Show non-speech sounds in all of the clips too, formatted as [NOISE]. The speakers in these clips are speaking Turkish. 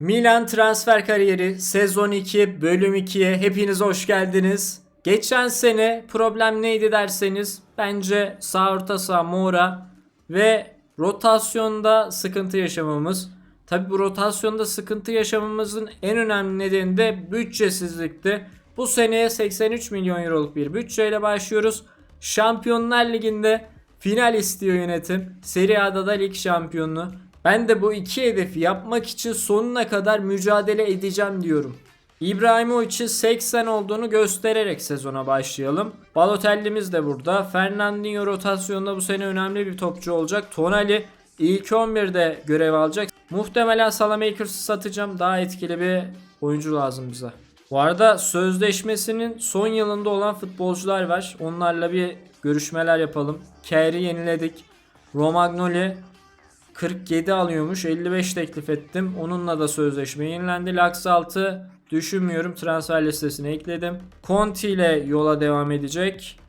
Milan transfer kariyeri sezon 2 bölüm 2'ye hepiniz hoş geldiniz. Geçen sene problem neydi derseniz bence sağ orta saha Mora ve rotasyonda sıkıntı yaşamamız. Tabi bu rotasyonda sıkıntı yaşamamızın en önemli nedeni de bütçesizlikti. Bu seneye 83 milyon euroluk bir bütçeyle başlıyoruz. Şampiyonlar Ligi'nde final istiyor yönetim. Serie A'da da lig şampiyonluğu. Ben de bu iki hedefi yapmak için sonuna kadar mücadele edeceğim diyorum. İbrahimovic'in 80 olduğunu göstererek sezona başlayalım. Balotelli'miz de burada. Fernandinho rotasyonunda bu sene önemli bir topçu olacak. Tonali ilk 11'de görev alacak. Muhtemelen Salamakers'ı satacağım. Daha etkili bir oyuncu lazım bize. Bu arada sözleşmesinin son yılında olan futbolcular var. Onlarla bir görüşmeler yapalım. Kerry yeniledik. Romagnoli 47 alıyormuş. 55 teklif ettim. Onunla da sözleşme yenilendi. 6 düşünmüyorum. Transfer listesine ekledim. Conti ile yola devam edecek.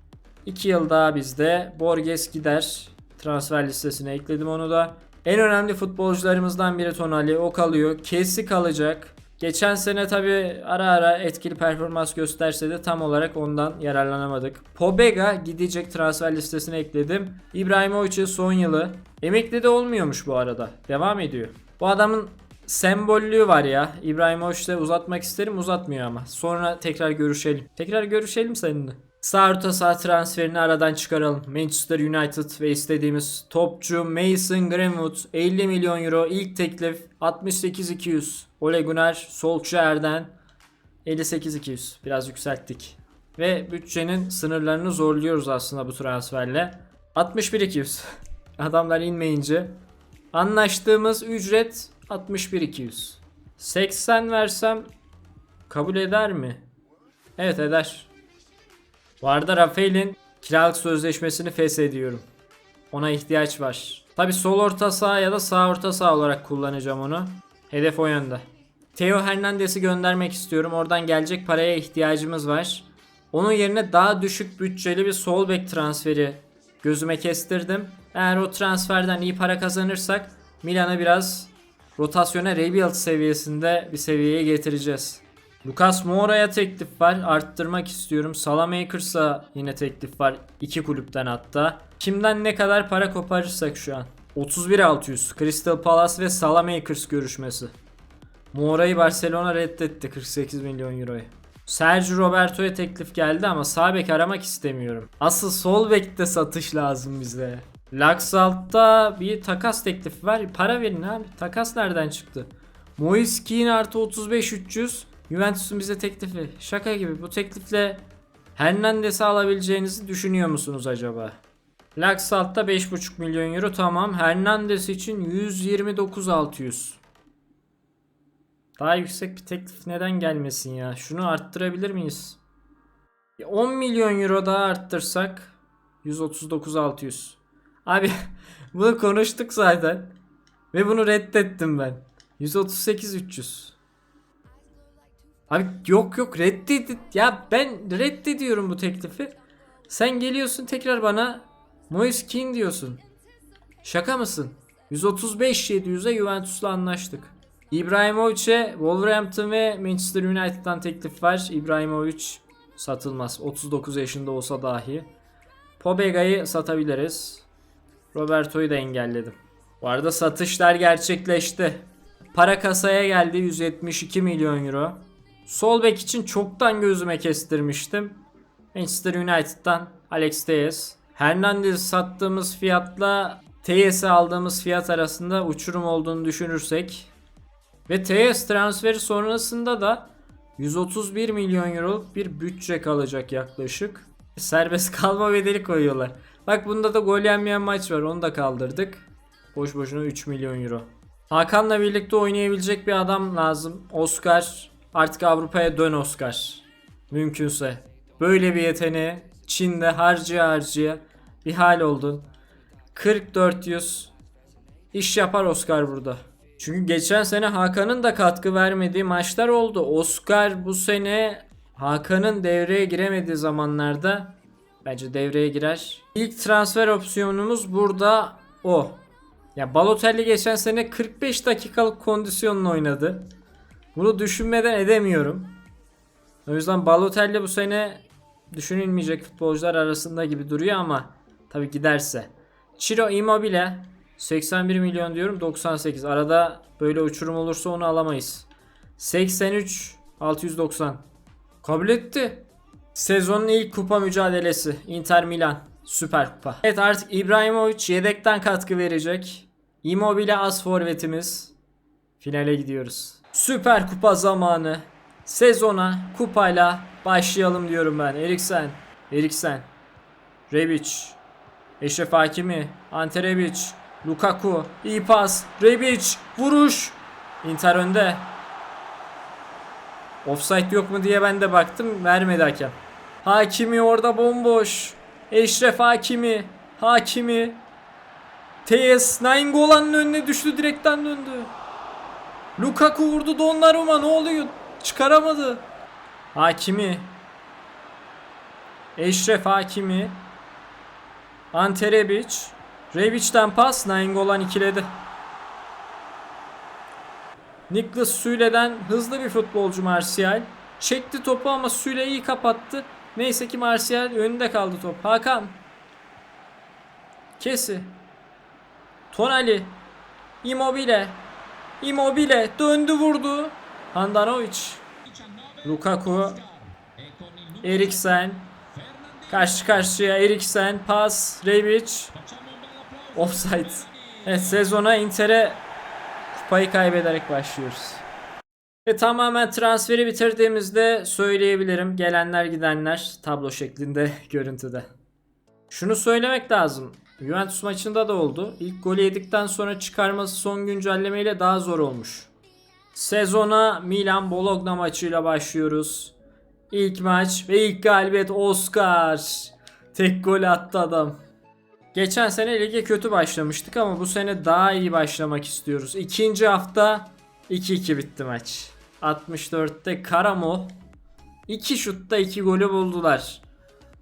2 yıl daha bizde. Borges gider. Transfer listesine ekledim onu da. En önemli futbolcularımızdan biri Tonali. O kalıyor. Kesi kalacak. Geçen sene tabi ara ara etkili performans gösterse de tam olarak ondan yararlanamadık. Pobega gidecek transfer listesine ekledim. İbrahimovic'in son yılı. Emekli de olmuyormuş bu arada. Devam ediyor. Bu adamın sembollüğü var ya. İbrahimovic'le uzatmak isterim uzatmıyor ama. Sonra tekrar görüşelim. Tekrar görüşelim seninle. Sağ orta saha transferini aradan çıkaralım. Manchester United ve istediğimiz topçu Mason Greenwood 50 milyon euro ilk teklif 68-200. Ole Gunnar Solskjaer'den 58-200. Biraz yükselttik. Ve bütçenin sınırlarını zorluyoruz aslında bu transferle. 61-200. [LAUGHS] Adamlar inmeyince. Anlaştığımız ücret 61-200. 80 versem kabul eder mi? Evet eder. Bu arada Rafael'in kiralık sözleşmesini feshediyorum. Ona ihtiyaç var. Tabi sol orta saha ya da sağ orta saha olarak kullanacağım onu. Hedef o yönde. Theo Hernandez'i göndermek istiyorum. Oradan gelecek paraya ihtiyacımız var. Onun yerine daha düşük bütçeli bir sol bek transferi gözüme kestirdim. Eğer o transferden iyi para kazanırsak Milan'a biraz rotasyona rebuild seviyesinde bir seviyeye getireceğiz. Lucas Moura'ya teklif var. Arttırmak istiyorum. Salamakers'a yine teklif var. iki kulüpten hatta. Kimden ne kadar para koparırsak şu an. 31.600. Crystal Palace ve Salamakers görüşmesi. Moura'yı Barcelona reddetti 48 milyon euroyu. Sergio Roberto'ya teklif geldi ama sağ bek aramak istemiyorum. Asıl sol bekte satış lazım bize. Laxalt'ta bir takas teklifi var. Para verin abi. Takas nereden çıktı? Moise Keane artı 35 300. Juventus'un bize teklifi. Şaka gibi. Bu teklifle Hernandez'i alabileceğinizi düşünüyor musunuz acaba? Laxalt'ta 5,5 milyon euro tamam. Hernandez için 129 600. Daha yüksek bir teklif neden gelmesin ya? Şunu arttırabilir miyiz? 10 milyon euro daha arttırsak 139 600. Abi [LAUGHS] bunu konuştuk zaten. Ve bunu reddettim ben. 138 300. Abi yok yok reddet ya ben reddediyorum bu teklifi. Sen geliyorsun tekrar bana Moise Keane diyorsun. Şaka mısın? 135 700'e Juventus'la anlaştık. İbrahimovic'e Wolverhampton ve Manchester United'dan teklif var. İbrahimovic satılmaz. 39 yaşında olsa dahi. Pobega'yı satabiliriz. Roberto'yu da engelledim. Bu arada satışlar gerçekleşti. Para kasaya geldi 172 milyon euro. Sol bek için çoktan gözüme kestirmiştim. Manchester United'dan Alex Telles. Hernandez sattığımız fiyatla Telles'i aldığımız fiyat arasında uçurum olduğunu düşünürsek ve Telles transferi sonrasında da 131 milyon euroluk bir bütçe kalacak yaklaşık. Serbest kalma bedeli koyuyorlar. Bak bunda da gol yenmeyen maç var onu da kaldırdık. Boş boşuna 3 milyon euro. Hakan'la birlikte oynayabilecek bir adam lazım. Oscar artık Avrupa'ya dön Oscar. Mümkünse. Böyle bir yeteneği Çin'de harcaya harcaya bir hal oldun. 40-400 iş yapar Oscar burada. Çünkü geçen sene Hakan'ın da katkı vermediği maçlar oldu. Oscar bu sene Hakan'ın devreye giremediği zamanlarda bence devreye girer. İlk transfer opsiyonumuz burada o. Ya Balotelli geçen sene 45 dakikalık kondisyonla oynadı. Bunu düşünmeden edemiyorum. O yüzden Balotelli bu sene düşünülmeyecek futbolcular arasında gibi duruyor ama tabii giderse. Ciro Immobile 81 milyon diyorum 98. Arada böyle uçurum olursa onu alamayız. 83 690. Kabul etti. Sezonun ilk kupa mücadelesi Inter Milan Süper Kupa. Evet artık İbrahimovic yedekten katkı verecek. Immobile as forvetimiz. Finale gidiyoruz. Süper Kupa zamanı. Sezona kupayla başlayalım diyorum ben. Eriksen, Eriksen, Rebic, Eşref Hakimi, Ante Rebic, Lukaku, iyi pas, Rebic, vuruş. Inter önde. Offside yok mu diye ben de baktım. Vermedi hakem. Hakimi orada bomboş. Eşref Hakimi. Hakimi. TS Nainggolan'ın önüne düştü direkten döndü. Lukaku vurdu Donnarumma ne oluyor? Çıkaramadı. Hakimi. Eşref Hakimi. Ante Rebic. Rebic'den pas Nainggolan ikiledi. Niklas Süle'den hızlı bir futbolcu Martial. Çekti topu ama Süle iyi kapattı. Neyse ki Martial önünde kaldı top. Hakan. Kesi. Tonali. Immobile. Immobile döndü vurdu. Handanovic. Lukaku. Eriksen. Karşı karşıya Eriksen. Pas. Rebic. Offside. Evet sezona Inter'e kupayı kaybederek başlıyoruz. Ve tamamen transferi bitirdiğimizde söyleyebilirim. Gelenler gidenler tablo şeklinde [LAUGHS] görüntüde. Şunu söylemek lazım. Juventus maçında da oldu. İlk golü yedikten sonra çıkarması son güncellemeyle daha zor olmuş. Sezona Milan Bologna maçıyla başlıyoruz. İlk maç ve ilk galibiyet Oscar. Tek gol attı adam. Geçen sene lige kötü başlamıştık ama bu sene daha iyi başlamak istiyoruz. İkinci hafta 2-2 bitti maç. 64'te Karamo 2 şutta 2 golü buldular.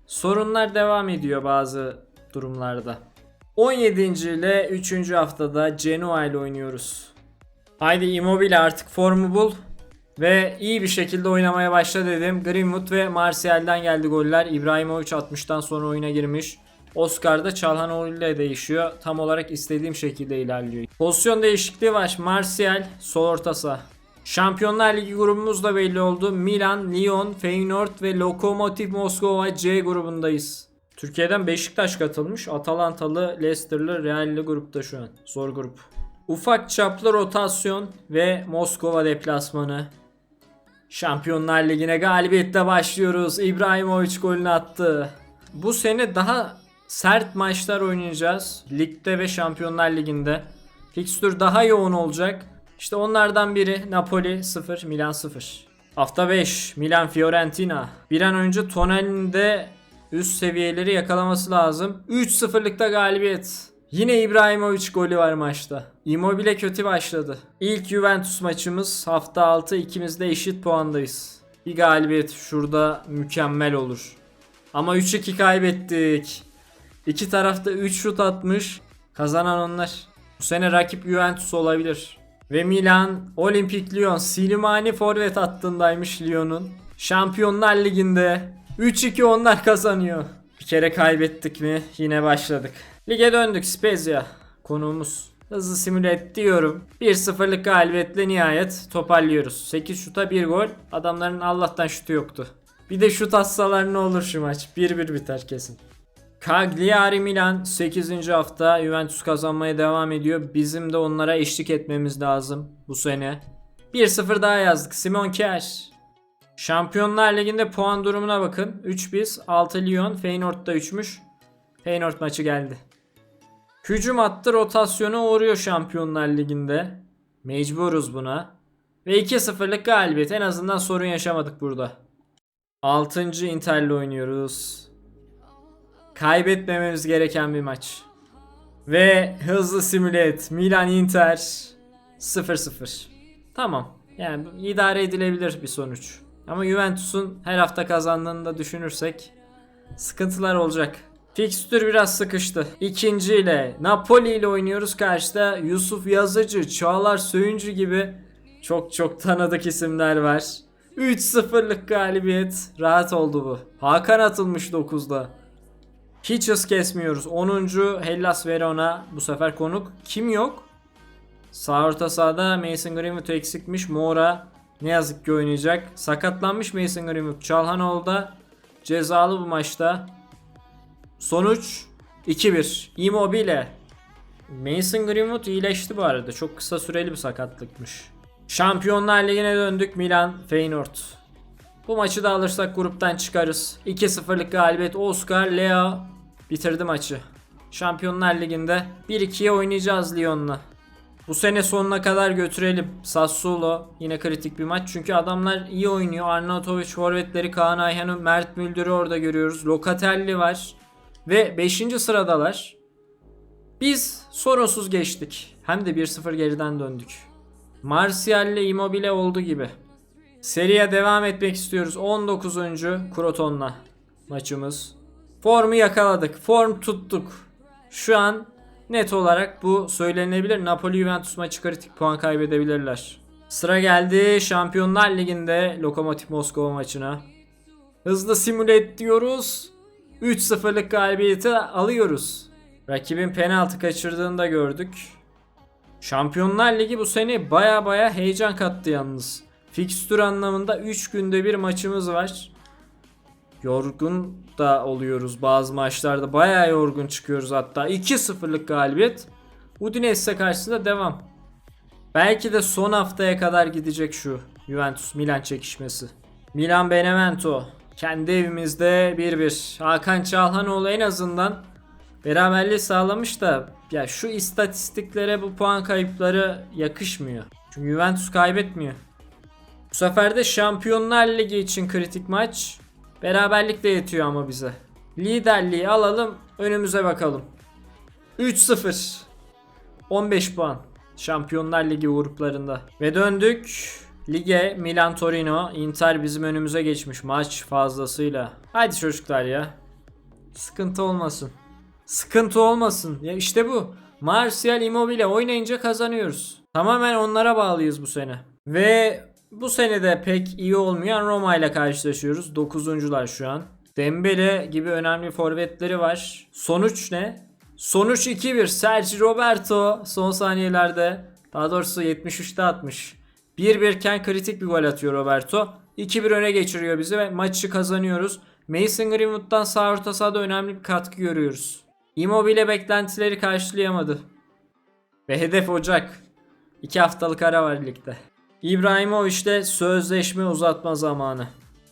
Sorunlar devam ediyor bazı durumlarda. 17. ile 3. haftada Genoa ile oynuyoruz. Haydi Immobile artık formu bul ve iyi bir şekilde oynamaya başla dedim. Greenwood ve Martial'den geldi goller. İbrahimovic 60'tan sonra oyuna girmiş. Oscar da Çalhanoğlu ile değişiyor. Tam olarak istediğim şekilde ilerliyor. Pozisyon değişikliği var. Martial sol orta. Şampiyonlar Ligi grubumuz da belli oldu. Milan, Lyon, Feyenoord ve Lokomotiv Moskova C grubundayız. Türkiye'den Beşiktaş katılmış. Atalantalı, Leicester'lı, Real'li grupta şu an. Zor grup. Ufak çaplı rotasyon ve Moskova deplasmanı. Şampiyonlar Ligi'ne galibiyetle başlıyoruz. İbrahimovic golünü attı. Bu sene daha sert maçlar oynayacağız. Ligde ve Şampiyonlar Ligi'nde. Fikstür daha yoğun olacak. İşte onlardan biri Napoli 0, Milan 0. Hafta 5 Milan Fiorentina. Bir an önce Tonali'nin de üst seviyeleri yakalaması lazım. 3-0'lıkta galibiyet. Yine İbrahimovic golü var maçta. Immobile kötü başladı. İlk Juventus maçımız hafta 6 ikimiz de eşit puandayız. Bir galibiyet şurada mükemmel olur. Ama 3-2 kaybettik. İki tarafta 3 şut atmış. Kazanan onlar. Bu sene rakip Juventus olabilir. Ve Milan, Olimpik Lyon, Silimani forvet hattındaymış Lyon'un. Şampiyonlar Ligi'nde 3-2 onlar kazanıyor. Bir kere kaybettik mi yine başladık. Lige döndük Spezia konuğumuz. Hızlı simüle et diyorum. 1-0'lık galibiyetle nihayet toparlıyoruz. 8 şuta 1 gol. Adamların Allah'tan şutu yoktu. Bir de şut atsalar ne olur şu maç. 1-1 biter kesin. Cagliari Milan 8. hafta Juventus kazanmaya devam ediyor. Bizim de onlara eşlik etmemiz lazım bu sene. 1-0 daha yazdık. Simon Kjær. Şampiyonlar Ligi'nde puan durumuna bakın. 3 biz, 6 Lyon, Feyenoord da 3'müş. Feyenoord maçı geldi. Hücum hattı rotasyona uğruyor Şampiyonlar Ligi'nde. Mecburuz buna. Ve 2-0'lık galibiyet. En azından sorun yaşamadık burada. 6. Inter'le oynuyoruz. Kaybetmememiz gereken bir maç. Ve hızlı simüle et. Milan Inter 0-0. Tamam. Yani idare edilebilir bir sonuç. Ama Juventus'un her hafta kazandığını da düşünürsek sıkıntılar olacak. Fikstür biraz sıkıştı. İkinci ile Napoli ile oynuyoruz karşıda. Yusuf Yazıcı, Çağlar Söyüncü gibi çok çok tanıdık isimler var. 3-0'lık galibiyet. Rahat oldu bu. Hakan atılmış 9'da. Hiç hız kesmiyoruz. 10. Hellas Verona bu sefer konuk. Kim yok? Sağ orta sahada Mason Greenwood eksikmiş. Mora ne yazık ki oynayacak. Sakatlanmış Mason Greenwood. Çalhanoğlu da cezalı bu maçta. Sonuç 2-1. Immobile. Mason Greenwood iyileşti bu arada. Çok kısa süreli bir sakatlıkmış. Şampiyonlar Ligi'ne döndük Milan Feyenoord. Bu maçı da alırsak gruptan çıkarız. 2-0'lık galibiyet Oscar Leo bitirdi maçı. Şampiyonlar Ligi'nde 1-2'ye oynayacağız Lyon'la. Bu sene sonuna kadar götürelim. Sassuolo yine kritik bir maç. Çünkü adamlar iyi oynuyor. Arnautovic forvetleri Kaan Ayhan'ı, Mert Müldür'ü orada görüyoruz. Locatelli var. Ve 5. sıradalar. Biz sorunsuz geçtik. Hem de 1-0 geriden döndük. Martial ile Immobile oldu gibi. Seriye devam etmek istiyoruz. 19. Kroton'la maçımız. Formu yakaladık. Form tuttuk. Şu an net olarak bu söylenebilir. Napoli Juventus maçı kritik puan kaybedebilirler. Sıra geldi Şampiyonlar Ligi'nde Lokomotiv Moskova maçına. Hızlı simüle et diyoruz. 3-0'lık galibiyeti alıyoruz. Rakibin penaltı kaçırdığını da gördük. Şampiyonlar Ligi bu sene baya baya heyecan kattı yalnız. Fikstür anlamında 3 günde bir maçımız var. Yorgun da oluyoruz bazı maçlarda. Baya yorgun çıkıyoruz hatta. 2-0'lık galibiyet. Udinese karşısında devam. Belki de son haftaya kadar gidecek şu Juventus Milan çekişmesi. Milan Benevento kendi evimizde 1-1. Hakan Çalhanoğlu en azından beraberliği sağlamış da ya şu istatistiklere bu puan kayıpları yakışmıyor. Çünkü Juventus kaybetmiyor. Bu sefer de Şampiyonlar Ligi için kritik maç. Beraberlik de yetiyor ama bize. Liderliği alalım, önümüze bakalım. 3-0. 15 puan. Şampiyonlar Ligi gruplarında. Ve döndük. Lige Milan Torino. Inter bizim önümüze geçmiş maç fazlasıyla. Hadi çocuklar ya. Sıkıntı olmasın. Sıkıntı olmasın. Ya işte bu. Martial Immobile oynayınca kazanıyoruz. Tamamen onlara bağlıyız bu sene. Ve bu sene de pek iyi olmayan Roma ile karşılaşıyoruz. 9'uncular şu an. Dembele gibi önemli forvetleri var. Sonuç ne? Sonuç 2-1. Sergio Roberto son saniyelerde daha doğrusu 73'te atmış. 1-1 iken kritik bir gol atıyor Roberto. 2-1 öne geçiriyor bizi ve maçı kazanıyoruz. Mason Greenwood'dan sağ orta sahada önemli bir katkı görüyoruz. Immobile beklentileri karşılayamadı. Ve hedef Ocak. 2 haftalık ara var ligde. İbrahimovic'le sözleşme uzatma zamanı.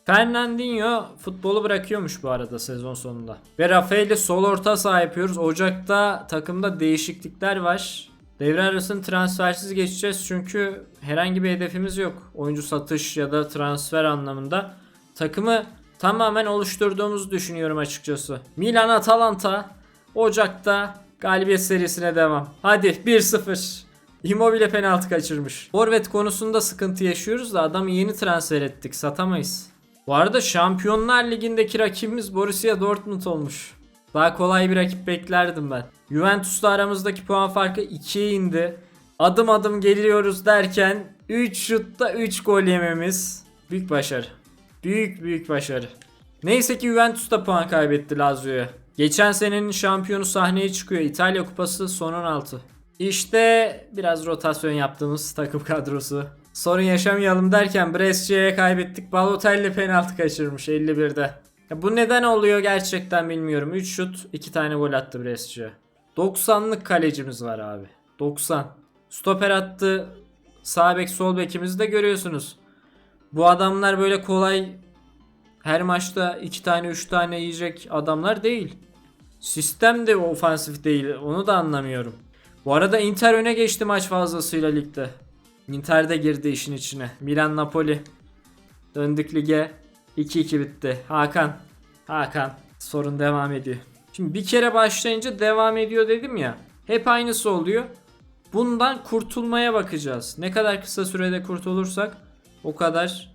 Fernandinho futbolu bırakıyormuş bu arada sezon sonunda. Ve Rafael'i sol orta saha yapıyoruz. Ocak'ta takımda değişiklikler var. Devre arasını transfersiz geçeceğiz çünkü herhangi bir hedefimiz yok. Oyuncu satış ya da transfer anlamında. Takımı tamamen oluşturduğumuzu düşünüyorum açıkçası. Milan Atalanta Ocak'ta galibiyet serisine devam. Hadi 1-0. Immobile penaltı kaçırmış. Forvet konusunda sıkıntı yaşıyoruz da adamı yeni transfer ettik. Satamayız. Bu arada Şampiyonlar Ligi'ndeki rakibimiz Borussia Dortmund olmuş. Daha kolay bir rakip beklerdim ben. Juventus'la aramızdaki puan farkı 2'ye indi. Adım adım geliyoruz derken 3 şutta 3 gol yememiz büyük başarı. Büyük büyük başarı. Neyse ki Juventus da puan kaybetti Lazio'ya. Geçen senenin şampiyonu sahneye çıkıyor. İtalya Kupası son 16. İşte biraz rotasyon yaptığımız takım kadrosu. Sorun yaşamayalım derken Brescia'ya kaybettik. Balotelli penaltı kaçırmış 51'de. Ya bu neden oluyor gerçekten bilmiyorum. 3 şut 2 tane gol attı Brescia. 90'lık kalecimiz var abi. 90. Stoper attı. Sağ bek sol bekimizi de görüyorsunuz. Bu adamlar böyle kolay her maçta 2 tane 3 tane yiyecek adamlar değil. Sistem de ofansif değil. Onu da anlamıyorum. Bu arada Inter öne geçti maç fazlasıyla ligde. Inter de girdi işin içine. Milan Napoli. Döndük lige. 2-2 bitti. Hakan. Hakan. Sorun devam ediyor. Şimdi bir kere başlayınca devam ediyor dedim ya. Hep aynısı oluyor. Bundan kurtulmaya bakacağız. Ne kadar kısa sürede kurtulursak o kadar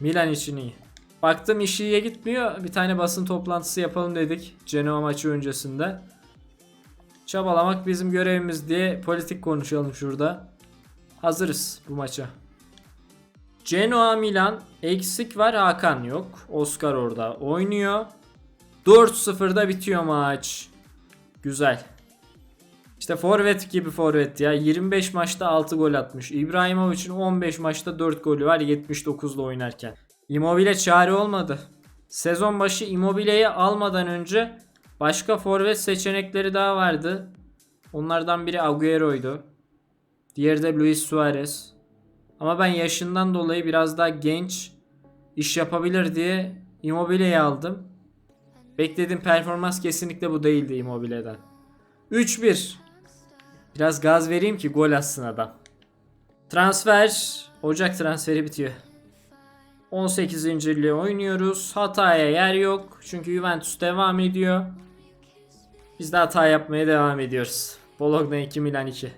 Milan için iyi. Baktım iş iyiye gitmiyor. Bir tane basın toplantısı yapalım dedik. Genoa maçı öncesinde. Çabalamak bizim görevimiz diye politik konuşalım şurada. Hazırız bu maça. Genoa Milan eksik var Hakan yok. Oscar orada oynuyor. 4-0'da bitiyor maç. Güzel. İşte forvet gibi forvet ya. 25 maçta 6 gol atmış. İbrahimovic'in 15 maçta 4 golü var 79'da oynarken. Immobile çare olmadı. Sezon başı Immobile'yi almadan önce başka forvet seçenekleri daha vardı. Onlardan biri Agüero'ydu. Diğeri de Luis Suarez. Ama ben yaşından dolayı biraz daha genç iş yapabilir diye Immobile'yi aldım. Beklediğim performans kesinlikle bu değildi Immobile'den. 3-1. Biraz gaz vereyim ki gol atsın adam. Transfer. Ocak transferi bitiyor. 18. ile oynuyoruz. Hataya yer yok. Çünkü Juventus devam ediyor. Biz de hata yapmaya devam ediyoruz. Bologna 2 Milan 2.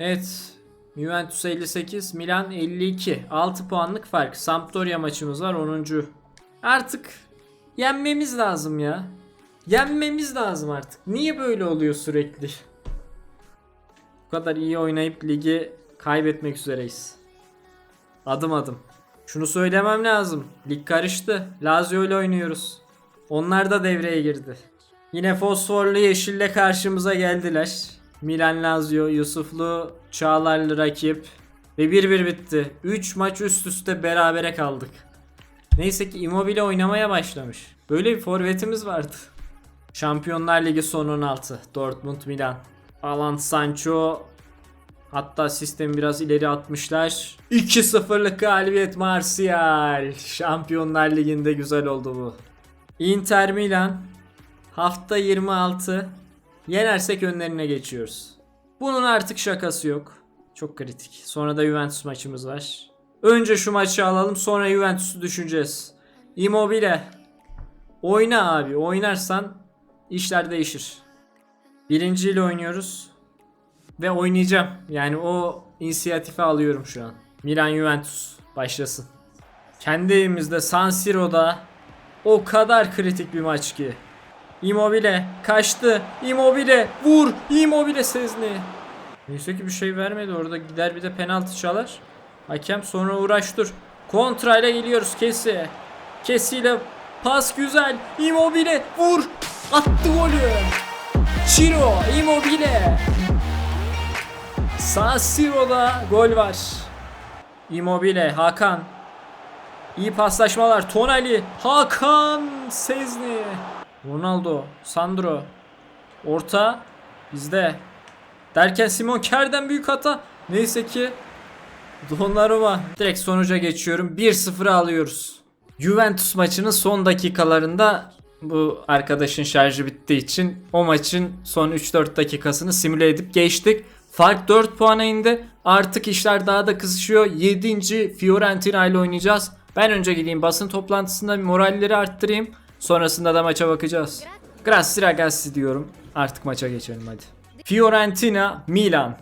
Evet. Juventus 58, Milan 52. 6 puanlık fark. Sampdoria maçımız var 10. Artık yenmemiz lazım ya. Yenmemiz lazım artık. Niye böyle oluyor sürekli? Bu kadar iyi oynayıp ligi kaybetmek üzereyiz. Adım adım. Şunu söylemem lazım. Lig karıştı. Lazio ile oynuyoruz. Onlar da devreye girdi. Yine fosforlu yeşille karşımıza geldiler. Milan Lazio, Yusuflu, Çağlarlı rakip. Ve 1-1 bitti. 3 maç üst üste berabere kaldık. Neyse ki Immobile oynamaya başlamış. Böyle bir forvetimiz vardı. Şampiyonlar Ligi son 16. Dortmund Milan. Alan Sancho Hatta sistemi biraz ileri atmışlar. 2-0'lık galibiyet Martial. Şampiyonlar Ligi'nde güzel oldu bu. Inter Milan hafta 26 yenersek önlerine geçiyoruz. Bunun artık şakası yok. Çok kritik. Sonra da Juventus maçımız var. Önce şu maçı alalım sonra Juventus'u düşüneceğiz. Immobile. Oyna abi. Oynarsan işler değişir. Birinciyle oynuyoruz. Ve oynayacağım. Yani o inisiyatifi alıyorum şu an. Milan Juventus başlasın. Kendi evimizde San Siro'da o kadar kritik bir maç ki. Immobile kaçtı. Immobile vur. Immobile Sezni. Neyse ki bir şey vermedi orada gider bir de penaltı çalar. Hakem sonra uğraş dur. Kontrayla geliyoruz Kesi. Kesiyle pas güzel. Immobile vur. Attı golü. Ciro Immobile. San Siro'da gol var. Immobile, Hakan. İyi paslaşmalar. Tonali, Hakan, Sezni. Ronaldo, Sandro. Orta bizde. Derken Simon Ker'den büyük hata. Neyse ki Donnarumma. Direkt sonuca geçiyorum. 1-0 alıyoruz. Juventus maçının son dakikalarında bu arkadaşın şarjı bittiği için o maçın son 3-4 dakikasını simüle edip geçtik. Fark 4 puana indi. Artık işler daha da kızışıyor. 7. Fiorentina ile oynayacağız. Ben önce gideyim basın toplantısında moralleri arttırayım. Sonrasında da maça bakacağız. Grazie ragazzi diyorum. Artık maça geçelim hadi. Fiorentina, Milan.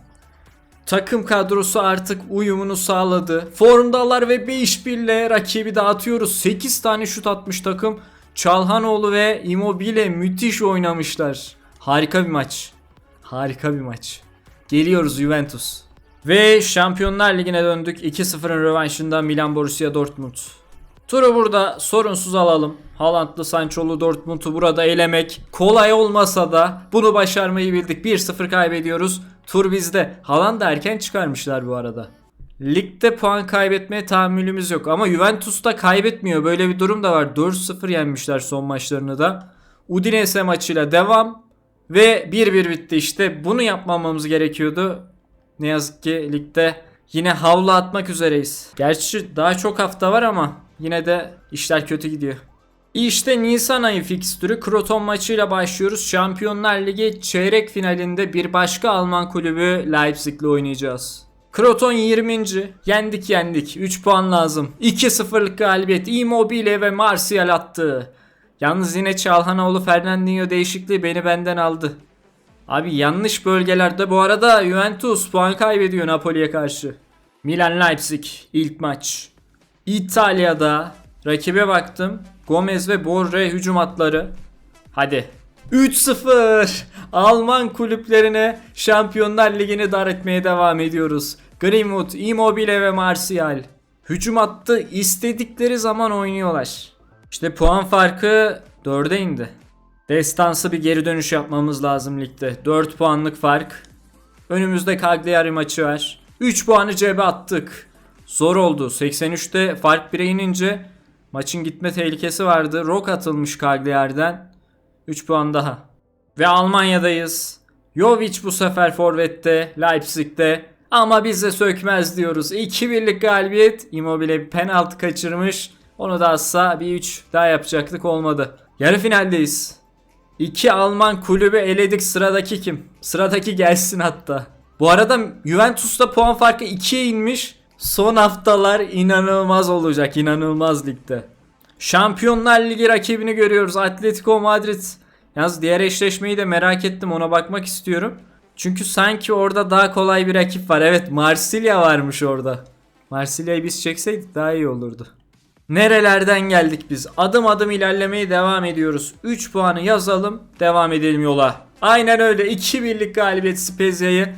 Takım kadrosu artık uyumunu sağladı. Formdalar ve 5-1 ile rakibi dağıtıyoruz. 8 tane şut atmış takım. Çalhanoğlu ve Immobile müthiş oynamışlar. Harika bir maç. Harika bir maç. Geliyoruz Juventus. Ve Şampiyonlar Ligi'ne döndük. 2-0'ın rövanşında Milan Borussia Dortmund. Turu burada sorunsuz alalım. Haaland'lı Sancho'lu Dortmund'u burada elemek kolay olmasa da bunu başarmayı bildik. 1-0 kaybediyoruz. Tur bizde. Haaland da erken çıkarmışlar bu arada. Ligde puan kaybetmeye tahammülümüz yok ama Juventus da kaybetmiyor. Böyle bir durum da var. 4-0 yenmişler son maçlarını da. Udinese maçıyla devam. Ve 1-1 bitti işte. Bunu yapmamamız gerekiyordu. Ne yazık ki ligde yine havlu atmak üzereyiz. Gerçi daha çok hafta var ama yine de işler kötü gidiyor. İşte Nisan ayı fikstürü Kroton maçıyla başlıyoruz. Şampiyonlar Ligi çeyrek finalinde bir başka Alman kulübü Leipzig'le oynayacağız. Kroton 20. Yendik yendik. 3 puan lazım. 2-0'lık galibiyet. Immobile ve Martial attı. Yalnız yine Çalhanoğlu Fernandinho değişikliği beni benden aldı. Abi yanlış bölgelerde bu arada Juventus puan kaybediyor Napoli'ye karşı. Milan Leipzig ilk maç. İtalya'da Rakibe baktım. Gomez ve Borre hücum hatları. Hadi. 3-0. Alman kulüplerine Şampiyonlar Ligi'ni dar etmeye devam ediyoruz. Greenwood, Immobile ve Martial. Hücum hattı istedikleri zaman oynuyorlar. İşte puan farkı 4'e indi. Destansı bir geri dönüş yapmamız lazım ligde. 4 puanlık fark. Önümüzde Cagliari maçı var. 3 puanı cebe attık. Zor oldu. 83'te fark 1'e inince maçın gitme tehlikesi vardı. Rok atılmış Cagliari'den. 3 puan daha. Ve Almanya'dayız. Jovic bu sefer forvette, Leipzig'te. Ama bize sökmez diyoruz. 2-1'lik galibiyet. Immobile bir penaltı kaçırmış. Onu da atsa bir 3 daha yapacaktık olmadı. Yarı finaldeyiz. İki Alman kulübü eledik. Sıradaki kim? Sıradaki gelsin hatta. Bu arada Juventus'ta puan farkı 2'ye inmiş. Son haftalar inanılmaz olacak. inanılmaz ligde. Şampiyonlar Ligi rakibini görüyoruz. Atletico Madrid. Yalnız diğer eşleşmeyi de merak ettim. Ona bakmak istiyorum. Çünkü sanki orada daha kolay bir rakip var. Evet Marsilya varmış orada. Marsilya'yı biz çekseydik daha iyi olurdu. Nerelerden geldik biz? Adım adım ilerlemeye devam ediyoruz. 3 puanı yazalım, devam edelim yola. Aynen öyle. 2-1'lik galibiyet Spezia'yı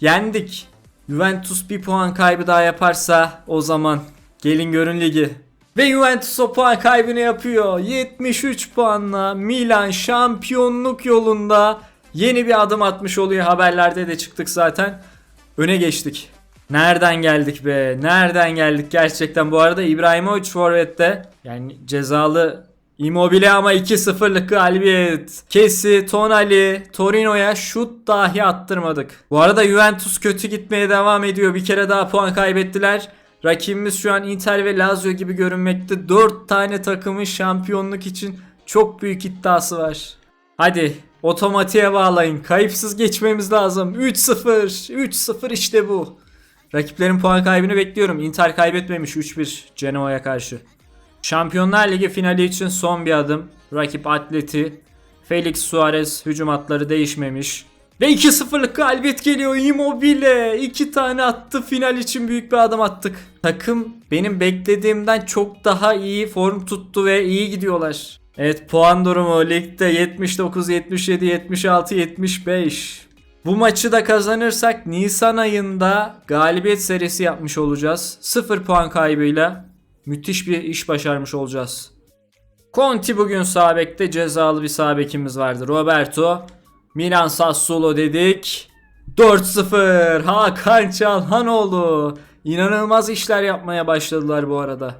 yendik. Juventus bir puan kaybı daha yaparsa o zaman gelin görün ligi. Ve Juventus o puan kaybını yapıyor. 73 puanla Milan şampiyonluk yolunda yeni bir adım atmış oluyor. Haberlerde de çıktık zaten. Öne geçtik. Nereden geldik be? Nereden geldik gerçekten? Bu arada İbrahimovic forvette. Yani cezalı Immobile ama 2-0'lık galibiyet. Kesi, Tonali, Torino'ya şut dahi attırmadık. Bu arada Juventus kötü gitmeye devam ediyor. Bir kere daha puan kaybettiler. Rakibimiz şu an Inter ve Lazio gibi görünmekte. 4 tane takımın şampiyonluk için çok büyük iddiası var. Hadi otomatiğe bağlayın. Kayıpsız geçmemiz lazım. 3-0. 3-0 işte bu. Rakiplerin puan kaybını bekliyorum. Inter kaybetmemiş 3-1 Genoa'ya karşı. Şampiyonlar Ligi finali için son bir adım. Rakip Atleti. Felix Suarez hücum hatları değişmemiş. Ve 2-0'lık galibiyet geliyor Immobile. 2 tane attı final için büyük bir adım attık. Takım benim beklediğimden çok daha iyi form tuttu ve iyi gidiyorlar. Evet puan durumu ligde 79, 77, 76, 75. Bu maçı da kazanırsak Nisan ayında galibiyet serisi yapmış olacağız. 0 puan kaybıyla müthiş bir iş başarmış olacağız. Conti bugün sağ bekte cezalı bir sağ bekimiz vardı. Roberto. Milan Sassuolo dedik. 4-0 Hakan Çalhanoğlu. İnanılmaz işler yapmaya başladılar bu arada.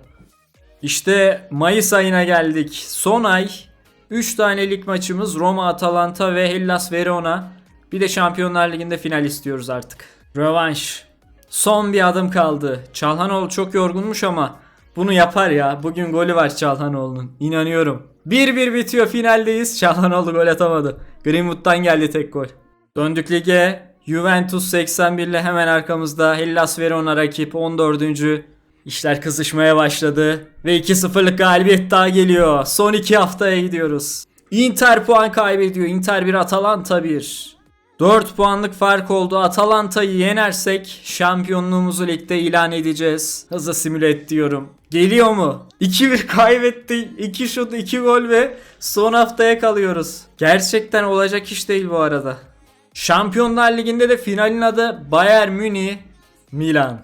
İşte Mayıs ayına geldik. Son ay 3 tane lig maçımız Roma, Atalanta ve Hellas Verona. Bir de Şampiyonlar Ligi'nde final istiyoruz artık. Rövanş. Son bir adım kaldı. Çalhanoğlu çok yorgunmuş ama bunu yapar ya. Bugün golü var Çalhanoğlu'nun. İnanıyorum. 1-1 bitiyor finaldeyiz. Çalhanoğlu gol atamadı. Greenwood'dan geldi tek gol. Döndük lige. Juventus 81 ile hemen arkamızda. Hellas Verona rakip 14. İşler kızışmaya başladı. Ve 2-0'lık galibiyet daha geliyor. Son 2 haftaya gidiyoruz. Inter puan kaybediyor. Inter 1 Atalanta 1. 4 puanlık fark oldu. Atalanta'yı yenersek şampiyonluğumuzu ligde ilan edeceğiz. Hızlı simüle et diyorum. Geliyor mu? 2-1 kaybetti. 2 şut 2 gol ve son haftaya kalıyoruz. Gerçekten olacak iş değil bu arada. Şampiyonlar Ligi'nde de finalin adı Bayern Münih Milan.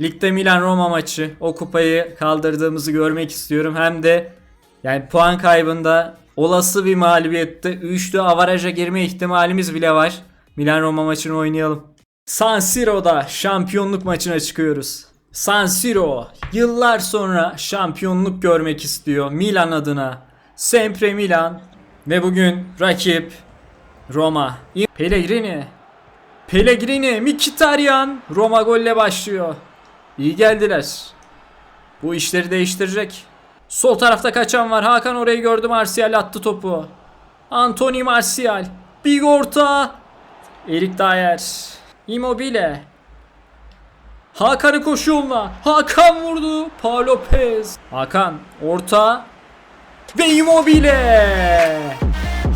Ligde Milan Roma maçı. O kupayı kaldırdığımızı görmek istiyorum. Hem de yani puan kaybında olası bir mağlubiyette üçlü avaraja girme ihtimalimiz bile var. Milan Roma maçını oynayalım. San Siro'da şampiyonluk maçına çıkıyoruz. San Siro yıllar sonra şampiyonluk görmek istiyor Milan adına. Sempre Milan ve bugün rakip Roma. Pellegrini. Pellegrini, Mkhitaryan. Roma golle başlıyor. İyi geldiler. Bu işleri değiştirecek. Sol tarafta kaçan var. Hakan orayı gördü. Martial attı topu. Anthony Martial. Big orta. Erik Dyer. Immobile. Hakan'ı koşu yoluna. Hakan vurdu. Paul Lopez. Hakan orta. Ve Immobile.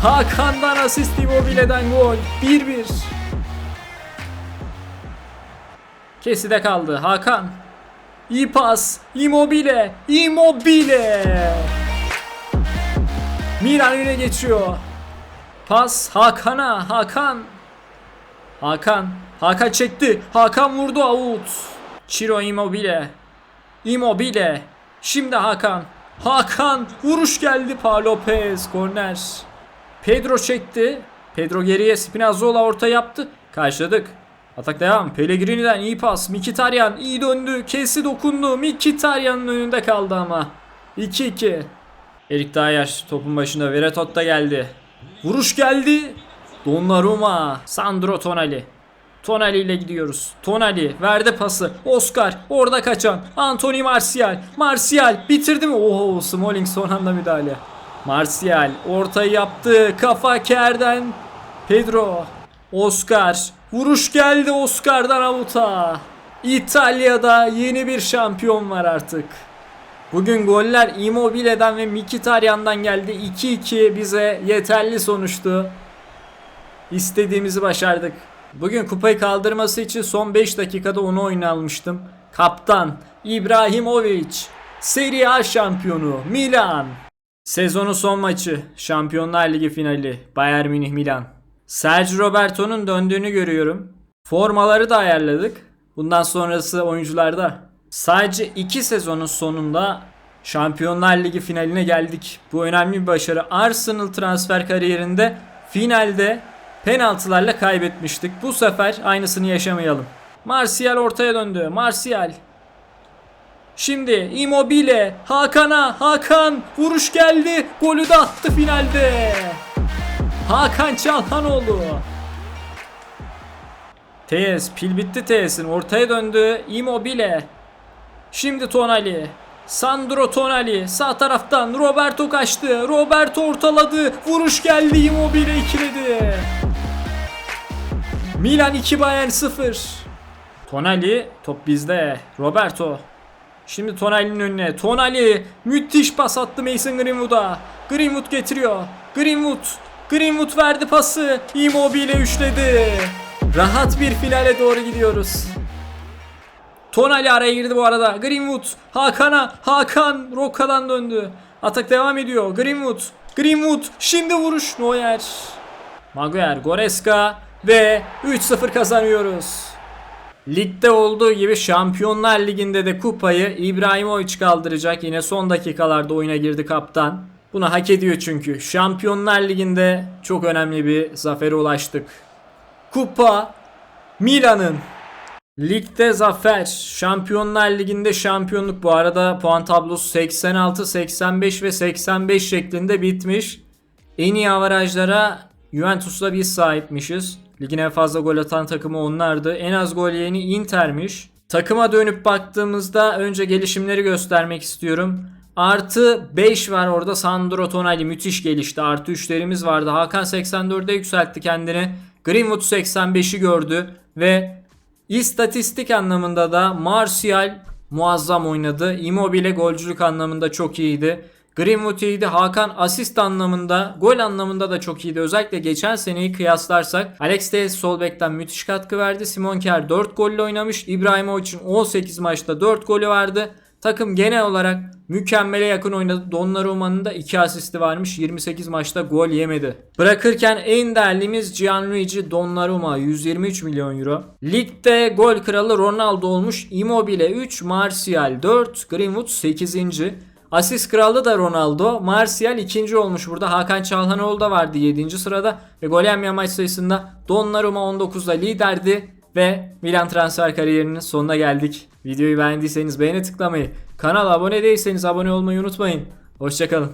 Hakan'dan asist Immobile'den gol. 1-1. Keside kaldı. Hakan. İyi pas. Immobile. Immobile. Milan öne geçiyor. Pas Hakan'a. Hakan. Hakan. Hakan çekti. Hakan vurdu out. Ciro Immobile. Immobile. Şimdi Hakan. Hakan. Vuruş geldi. Pa Lopez. Korner. Pedro çekti. Pedro geriye Spinazzola orta yaptı. Karşıladık. Atak devam. Pellegrini'den iyi pas. Mkhitaryan iyi döndü. Kesi dokundu. Mkhitaryan'ın önünde kaldı ama. 2-2. Erik Dyer topun başında. Veretot da geldi. Vuruş geldi. Donnarumma. Sandro Tonali. Tonali ile gidiyoruz. Tonali verdi pası. Oscar orada kaçan. Anthony Martial. Martial bitirdi mi? Oho Smalling son anda müdahale. Martial ortayı yaptı. Kafa Kerden. Pedro. Oscar. Vuruş geldi Oscar'dan avuta. İtalya'da yeni bir şampiyon var artık. Bugün goller Immobile'den ve Mkhitaryan'dan geldi. 2-2 bize yeterli sonuçtu. İstediğimizi başardık. Bugün kupayı kaldırması için son 5 dakikada onu oyuna almıştım. Kaptan İbrahimovic, Serie A şampiyonu Milan. Sezonun son maçı, Şampiyonlar Ligi finali, Bayern Münih Milan. Sergio Roberto'nun döndüğünü görüyorum. Formaları da ayarladık. Bundan sonrası oyuncularda. Sadece 2 sezonun sonunda Şampiyonlar Ligi finaline geldik. Bu önemli bir başarı. Arsenal transfer kariyerinde finalde penaltılarla kaybetmiştik. Bu sefer aynısını yaşamayalım. Martial ortaya döndü. Martial. Şimdi Immobile. Hakan'a. Hakan. Vuruş geldi. Golü de attı finalde. Hakan Çalhanoğlu. TS. Pil bitti TS'in. Ortaya döndü. Immobile. Şimdi Tonali. Sandro Tonali sağ taraftan Roberto kaçtı. Roberto ortaladı. Vuruş geldi Immobile ikiledi. Milan 2 Bayern 0. Tonali top bizde. Roberto. Şimdi Tonali'nin önüne. Tonali müthiş pas attı Mason Greenwood'a. Greenwood getiriyor. Greenwood. Greenwood verdi pası. Immobile üçledi. Rahat bir finale doğru gidiyoruz. Tonali araya girdi bu arada. Greenwood. Hakan'a. Hakan Roka'dan döndü. Atak devam ediyor. Greenwood. Greenwood. Şimdi vuruş. Neuer. Maguire. Goreska. Ve 3-0 kazanıyoruz. Ligde olduğu gibi Şampiyonlar Ligi'nde de kupayı İbrahimovic kaldıracak. Yine son dakikalarda oyuna girdi kaptan. Bunu hak ediyor çünkü. Şampiyonlar Ligi'nde çok önemli bir zafere ulaştık. Kupa Milan'ın. Ligde zafer. Şampiyonlar Ligi'nde şampiyonluk. Bu arada puan tablosu 86, 85 ve 85 şeklinde bitmiş. En iyi avarajlara Juventus'la biz sahipmişiz. Ligin en fazla gol atan takımı onlardı. En az gol yiyeni Inter'miş. Takıma dönüp baktığımızda önce gelişimleri göstermek istiyorum. Artı 5 var orada Sandro Tonali müthiş gelişti. Artı 3'lerimiz vardı. Hakan 84'e yükseltti kendini. Greenwood 85'i gördü ve İstatistik anlamında da Martial muazzam oynadı. Immobile golcülük anlamında çok iyiydi. Greenwood iyiydi. Hakan asist anlamında, gol anlamında da çok iyiydi. Özellikle geçen seneyi kıyaslarsak Alex Telles sol bekten müthiş katkı verdi. Simon Kjær 4 golle oynamış. İbrahimovic'in 18 maçta 4 golü vardı. Takım genel olarak mükemmele yakın oynadı. Donnarumma'nın da 2 asisti varmış. 28 maçta gol yemedi. Bırakırken en değerlimiz Gianluigi Donnarumma 123 milyon euro. Ligde gol kralı Ronaldo olmuş. Immobile 3, Martial 4, Greenwood 8. Asist kralı da Ronaldo. Martial ikinci olmuş burada. Hakan Çalhanoğlu da vardı 7. sırada. Ve gol yemeyen maç sayısında Donnarumma 19'da liderdi. Ve Milan transfer kariyerinin sonuna geldik. Videoyu beğendiyseniz beğene tıklamayı, kanala abone değilseniz abone olmayı unutmayın. Hoşçakalın.